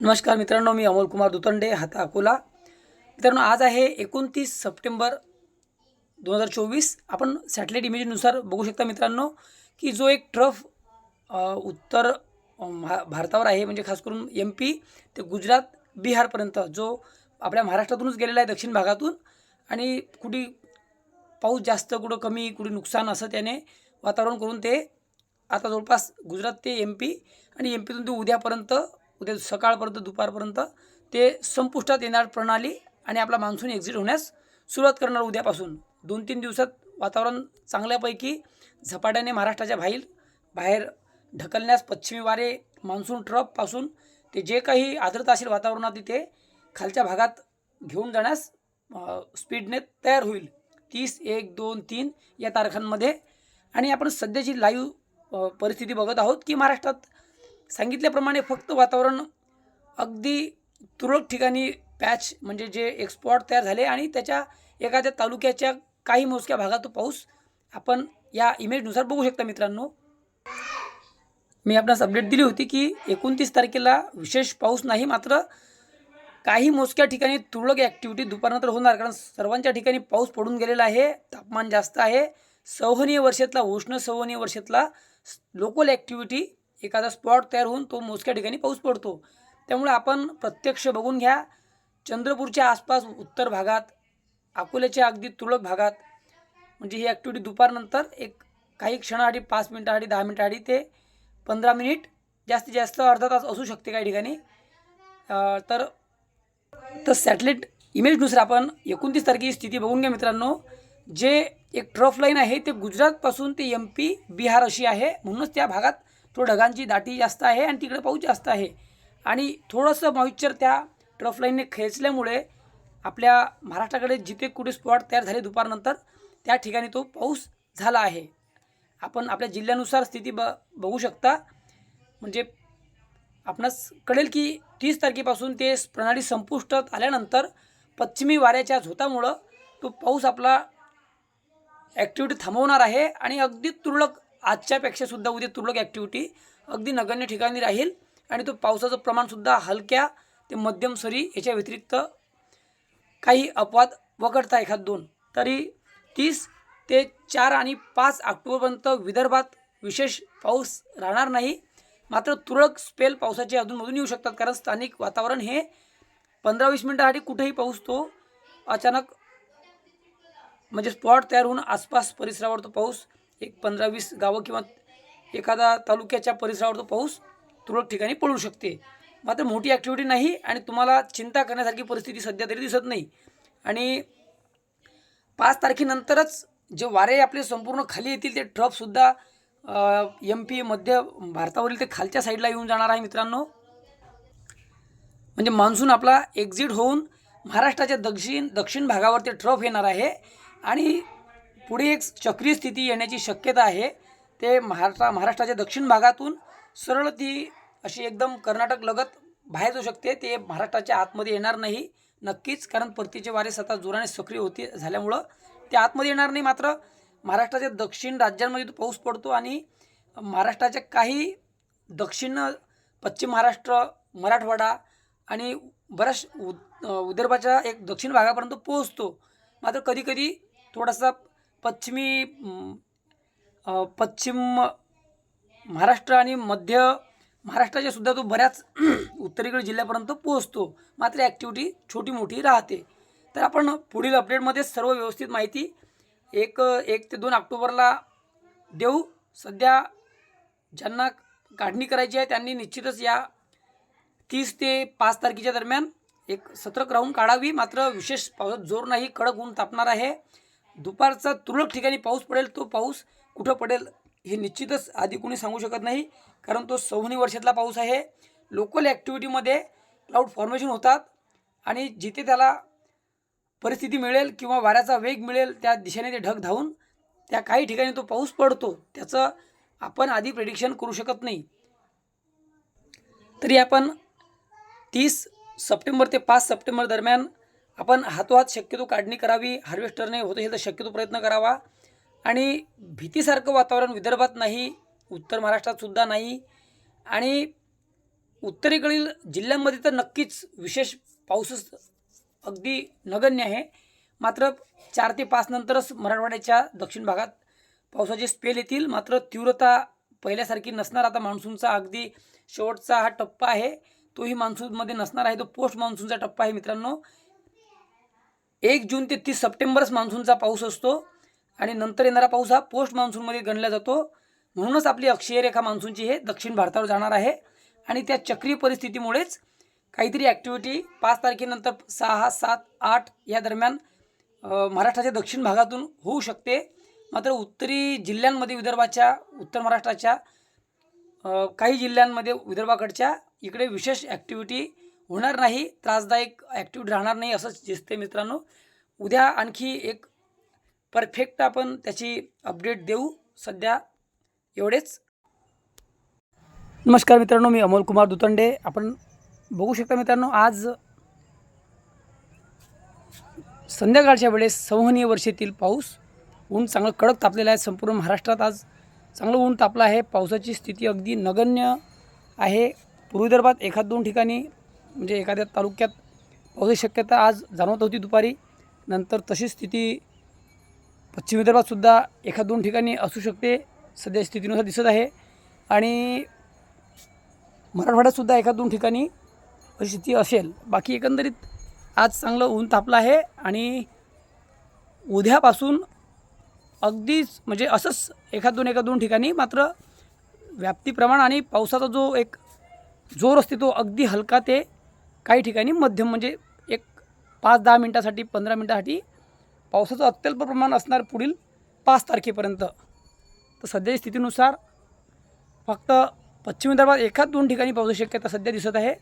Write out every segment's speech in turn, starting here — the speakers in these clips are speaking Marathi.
नमस्कार मित्रांनो मी अमोल कुमार दुतंडे हाता अकोला. मित्रांनो आज आहे एकोणतीस सप्टेंबर दोन हजार चोवीस. आपण सॅटेलाईट इमेजनुसार बघू शकता मित्रांनो की जो एक ट्रफ उत्तर भारतावर आहे म्हणजे खास करून एम पी ते गुजरात बिहारपर्यंत जो आपल्या महाराष्ट्रातूनच गेलेला आहे दक्षिण भागातून. आणि कुठे पाऊस जास्त कुठं कमी कुठे नुकसान असं त्याने वातावरण करून ते आता जवळपास गुजरात ते एम पी आणि एम पीतून ते उद्यापर्यंत उद्या सकाळपर्यंत दुपारपर्यंत ते संपुष्टात येणार प्रणाली आणि आपला मान्सून एक्झिट होण्यास सुरुवात करणार उद्यापासून. दोन तीन दिवसात वातावरण चांगल्यापैकी झपाट्याने महाराष्ट्राच्या बाहेर बाहेर ढकलण्यास पश्चिमी वारे मान्सून ट्रफपासून ते जे काही आर्द्रता असेल वातावरणात तिथे खालच्या भागात घेऊन जाण्यास स्पीडने तयार होईल. तीस एक दोन तीन या तारखांमध्ये. आणि आपण सध्याची लाईव्ह परिस्थिती बघत आहोत की महाराष्ट्रात सांगितल्याप्रमाणे फक्त वातावरण अगदी तुरळक ठिकाणी पॅच म्हणजे जे एक्सपॉट तयार झाले आणि त्याच्या एखाद्या तालुक्याच्या काही मोजक्या भागात तो पाऊस आपण या इमेजनुसार बघू शकता मित्रांनो. मी आपणास अपडेट दिली होती की एकोणतीस तारखेला विशेष पाऊस नाही मात्र काही मोजक्या ठिकाणी तुरळक ॲक्टिव्हिटी दुपारनंतर होणार कारण सर्वांच्या ठिकाणी पाऊस पडून गेलेला आहे तापमान जास्त आहे. सवहनीय वर्षातला उष्ण सवहनीय वर्षातला लोकल ॲक्टिव्हिटी एखादा स्पॉट तयार होऊन तो मोजक्या ठिकाणी पाऊस पडतो. त्यामुळे आपण प्रत्यक्ष बघून घ्या. चंद्रपूरच्या आसपास उत्तर भागात अकोल्याच्या अगदी तुरळक भागात म्हणजे ही ॲक्टिव्हिटी दुपारनंतर एक काही क्षणासाठी पाच मिनटासाठी दहा मिनटासाठी ते पंधरा मिनिट जास्तीत जास्त अर्धा तास असू शकते काही ठिकाणी. तर तर सॅटेलाईट इमेजनुसार आपण एकोणतीस तारखेची स्थिती बघून घ्या मित्रांनो. जे एक ट्रफ लाईन आहे ते गुजरातपासून ते एम पी बिहार अशी आहे. म्हणूनच त्या भागात थोडं ढगांची दाटी जास्त आहे आणि तिकडे पाऊस जास्त आहे. आणि थोडंसं मॉइश्चर त्या ट्रफ लाईनने खेचल्यामुळे आपल्या महाराष्ट्राकडे जिथे कुठे स्पॉट तयार झाले दुपारनंतर त्या ठिकाणी तो पाऊस झाला आहे. आपण आपल्या जिल्ह्यानुसार स्थिती ब बघू शकता. म्हणजे आपणास कळेल की तीस तारखेपासून ते प्रणाली संपुष्टात आल्यानंतर पश्चिमी वाऱ्याच्या झोतामुळं तो पाऊस आपला ॲक्टिव्हिटी थांबवणार आहे आणि अगदी तुरळक आजच्यापेक्षा सुद्धा उद्या तुरळक ॲक्टिव्हिटी अगदी नगण्य ठिकाणी राहील. आणि तो पावसाचं प्रमाणसुद्धा हलक्या ते मध्यम सरी याच्या व्यतिरिक्त काही अपवाद वगळता एखाद दोन. तरी तीस ते चार आणि पाच ऑक्टोबरपर्यंत विदर्भात विशेष पाऊस राहणार नाही. मात्र तुरळक स्पेल पावसाचे अधूनमधून येऊ शकतात कारण स्थानिक वातावरण हे पंधरा वीस मिनटासाठी कुठेही पाऊस तो अचानक म्हणजे स्पॉट तयार होऊन आसपास परिसरावर तो पाऊस एक पंधरा वीस गावं किंवा एखादा तालुक्याच्या परिसरावर तो पाऊस तुरळक ठिकाणी पडू शकते. मात्र मोठी ॲक्टिव्हिटी नाही आणि तुम्हाला चिंता करण्यासारखी परिस्थिती सध्या तरी दिसत नाही. आणि पाच तारखेनंतरच जे वारे आपले संपूर्ण खाली येतील ते ट्रफसुद्धा एम पी मध्य भारतावरील ते खालच्या साईडला येऊन जाणार आहे मित्रांनो. म्हणजे मान्सून आपला एक्झिट होऊन महाराष्ट्राच्या दक्षिण दक्षिण भागावर ते ट्रफ येणार आहे. आणि पुढे एक चक्रीय स्थिती येण्याची शक्यता आहे. ते महाराष्ट्रा महाराष्ट्राच्या दक्षिण भागातून सरळ ती अशी एकदम कर्नाटक लगत बाहेर जाऊ शकते. ते महाराष्ट्राच्या आतमध्ये येणार नाही नक्कीच. कारण परतीचे वारे सतत जोराने सक्रिय होते झाल्यामुळं ते आतमध्ये येणार नाही. मात्र महाराष्ट्राच्या दक्षिण राज्यांमध्ये तो पाऊस पडतो आणि महाराष्ट्राच्या काही दक्षिण पश्चिम महाराष्ट्र मराठवाडा आणि बऱ्याच उ विदर्भाच्या एक दक्षिण भागापर्यंत पोहोचतो. मात्र कधीकधी थोडासा पश्चिमी पश्चिम महाराष्ट्र आणि मध्य महाराष्ट्राच्या सुद्धा तो बऱ्याच उत्तरेकडे जिल्ह्यापर्यंत पोहोचतो. मात्र ॲक्टिव्हिटी छोटी मोठी राहते. तर आपण पुढील अपडेटमध्ये सर्व व्यवस्थित माहिती एक एक ते दोन ऑक्टोबरला देऊ. सध्या ज्यांना काढणी करायची आहे त्यांनी निश्चितच या तीस ते पाच तारखेच्या दरम्यान एक सतर्क राहून काढावी. मात्र विशेष पावसात जोर नाही कडक ऊन तापणार आहे. दुपारचा तुरळक ठिकाणी पाऊस पडेल तो पाऊस कुठं पडेल हे निश्चितच आधी कोणी सांगू शकत नाही कारण तो सवनी वर्षातला पाऊस आहे. लोकल ॲक्टिव्हिटीमध्ये क्लाउड फॉर्मेशन होतात आणि जिथे त्याला परिस्थिती मिळेल किंवा वाऱ्याचा वेग मिळेल त्या दिशेने ते ढग धावून त्या काही ठिकाणी तो पाऊस पडतो त्याचं आपण आधी प्रेडिक्शन करू शकत नाही. तरी आपण तीस सप्टेंबर ते पाच सप्टेंबर दरम्यान आपण हातोहात शक्यतो काढणी करावी हार्वेस्टरने होत असेल तर शक्यतो प्रयत्न करावा. आणि भीतीसारखं वातावरण विदर्भात नाही उत्तर महाराष्ट्रातसुद्धा नाही. आणि उत्तरेकडील जिल्ह्यांमध्ये तर नक्कीच विशेष पाऊसच अगदी नगण्य आहे. मात्र चार ते पाच नंतरच मराठवाड्याच्या दक्षिण भागात पावसाचे स्पेल येतील. मात्र तीव्रता पहिल्यासारखी नसणार. आता मान्सूनचा अगदी शेवटचा हा टप्पा आहे. तोही मान्सूनमध्ये नसणार आहे. तो पोस्ट मान्सूनचा टप्पा आहे मित्रांनो. एक जून ते तीस सप्टेंबरच मान्सूनचा पाऊस असतो आणि नंतर येणारा पाऊस हा पोस्ट मान्सूनमध्ये गणला जातो. म्हणूनच आपली अक्षय रेखा मान्सूनची हे दक्षिण भारतावर जाणार आहे आणि त्या चक्रीय परिस्थितीमुळेच काहीतरी ॲक्टिव्हिटी पाच तारखेनंतर सहा सात आठ या दरम्यान महाराष्ट्राच्या दक्षिण भागातून होऊ शकते. मात्र उत्तरी जिल्ह्यांमध्ये विदर्भाच्या उत्तर महाराष्ट्राच्या काही जिल्ह्यांमध्ये विदर्भाकडच्या इकडे विशेष ॲक्टिव्हिटी होणार नाही त्रासदायक ॲक्टिव्ह राहणार नाही असंच दिसते मित्रांनो. उद्या आणखी एक परफेक्ट आपण त्याची अपडेट देऊ. सध्या एवढेच. नमस्कार मित्रांनो मी अमोल कुमार दुतंडे. आपण बघू शकता मित्रांनो आज संध्याकाळच्या वेळेस संवहनीय वर्षेतील पाऊस. ऊन चांगलं कडक तापलेलं आहे संपूर्ण महाराष्ट्रात आज. चांगलं ऊन तापलं आहे. पावसाची स्थिती अगदी नगण्य आहे. पूर्वी विदर्भात एखाद दोन ठिकाणी म्हणजे एखाद्या तालुक्यात पावसाची शक्यता आज जाणवत होती दुपारी. नंतर तशी स्थिती पश्चिम विदर्भातसुद्धा एखाद दोन ठिकाणी असू शकते. सध्या स्थितीनुसार दिसत आहे. आणि मराठवाड्यातसुद्धा एखाद दोन ठिकाणी अशी स्थिती असेल. बाकी एकंदरीत आज चांगलं ऊन तापलं आहे आणि उद्यापासून अगदीच म्हणजे असंच एखाद दोन एखाद दोन ठिकाणी मात्र व्याप्तीप्रमाण आणि पावसाचा जो एक जोर असते तो अगदी हलका ते काही ठिकाणी मध्यम म्हणजे एक पाच दहा मिनटासाठी पंधरा मिनटासाठी पावसाचं अत्यल्प प्रमाण असणार पुढील पाच तारखेपर्यंत. तर सध्याच्या स्थितीनुसार फक्त पश्चिम विदर्भात एखाद दोन ठिकाणी पावसाची शक्यता सध्या दिसत आहे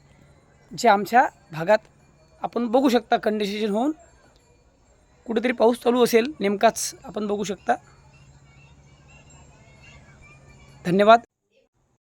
जे आमच्या भागात आपण बघू शकता कंडिशन होऊन. कुठेतरी पाऊस चालू असेल नेमकाच आपण बघू शकता. धन्यवाद.